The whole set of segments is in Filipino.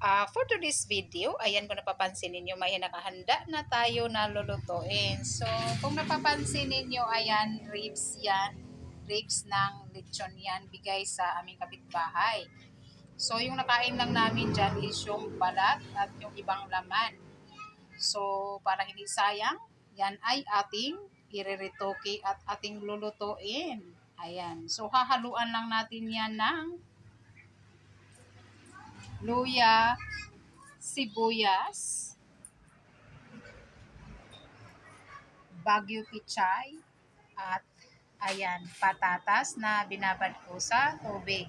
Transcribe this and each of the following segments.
Ah, for today's video, ayan kung napapansin ninyo, may nakahanda na tayo na lulutuin. So, kung napapansin ninyo, ayan, ribs yan. Ribs ng lechon yan, bigay sa aming kapitbahay. So, yung nakain lang namin dyan is yung balat at yung ibang laman. So, para hindi sayang, yan ay ating iriritoke at ating lulutuin. Ayan. So, hahaluan lang natin yan ng luya, sibuyas, bagyo pichay, at ayan, patatas na binabad ko sa tubig.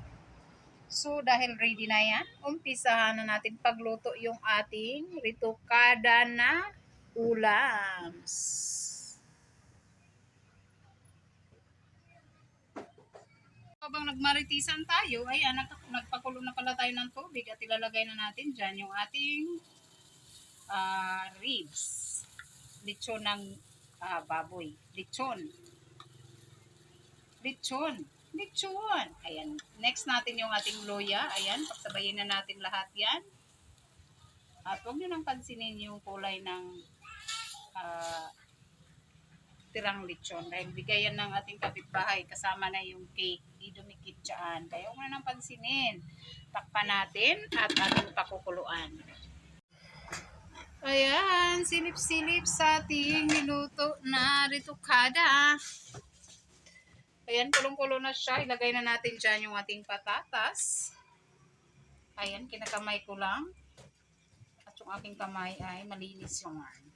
So, dahil ready na yan, umpisahan na natin pagluto yung ating ritokada na ulams. Nagmaritisan tayo, ayan, nag- nagpakulo na pala tayo ng tubig at ilalagay na natin dyan yung ating ah, ribs. Lechon ng ah, baboy. Lechon. Lechon. Lechon. Ayan. Next natin yung ating loya. Ayan, pagsabayin na natin lahat yan. At huwag nyo nang pansinin yung kulay ng ah, tirang lechon. Dahil bigayan ng ating kapitbahay. Kasama na yung cake. Di dumikit. Kaya huwag na nang pansinin. Takpan natin at ating pakukuluan. Ayan, silip-silip sa ating niluto na ritukada. Ayan, kulong-kulo na siya. Ilagay na natin dyan yung ating patatas. Ayan, kinakamay ko lang. At yung aking kamay ay malinis yung arm.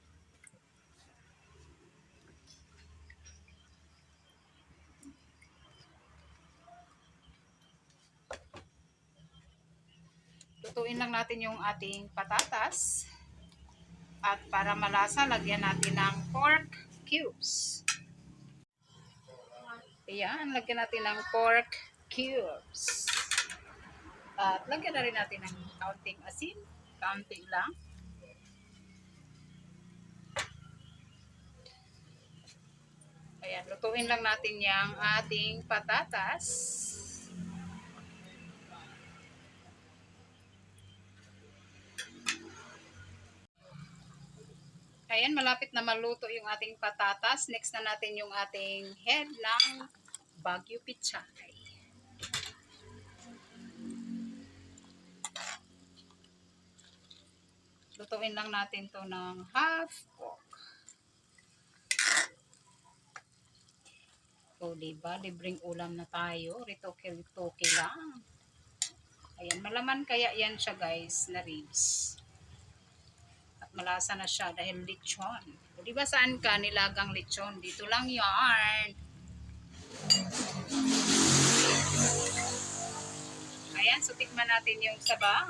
Lutuin lang natin yung ating patatas. At para malasa, lagyan natin ng pork cubes. Ayan, lagyan natin ng pork cubes. At lagyan na rin natin ng kaunting asin. Kaunting lang. Ayan, lutuin lang natin yung ating patatas. Ayan, malapit na maluto yung ating patatas. Next na natin yung ating head ng Baguio Pichay. Lutuin lang natin to ng half cook. O, diba? Libreng ulam na tayo. Ritoke-ritoke lang. Ayan, malaman kaya yan siya guys, na ribs malasa na siya dahil lechon. O, di ba saan ka nilagang lechon? Dito lang yarn. Ayan, so tikman natin yung sabaw.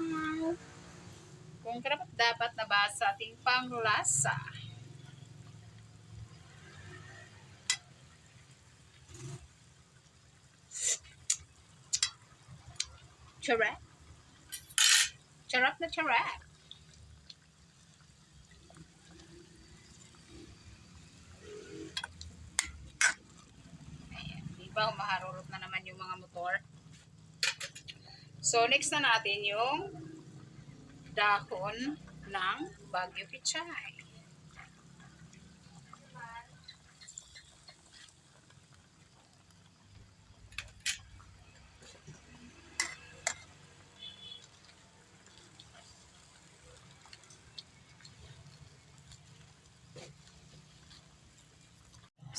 Kung karapat dapat na ba sa ating panglasa. Charap. Charap na charap. Ba maharurot na naman yung mga motor? So, next na natin yung dahon ng Baguio Pichay.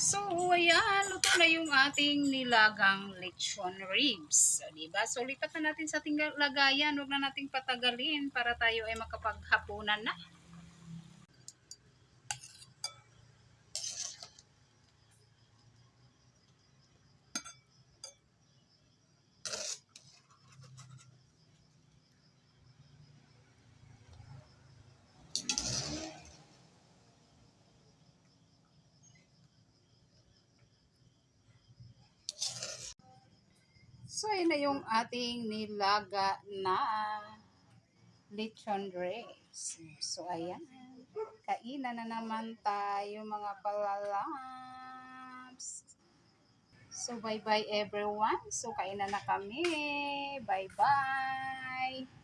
So, ayan, luto na yung ating nilagang lechon ribs. So, diba? So, lipat na natin sa ating lagayan. Huwag na nating patagalin para tayo ay makapaghapunan na. So, yun na yung ating nilaga na lechon ribs. So, ayan. Kainan na naman tayo mga palalams. So, bye-bye everyone. So, kainan na kami. Bye-bye.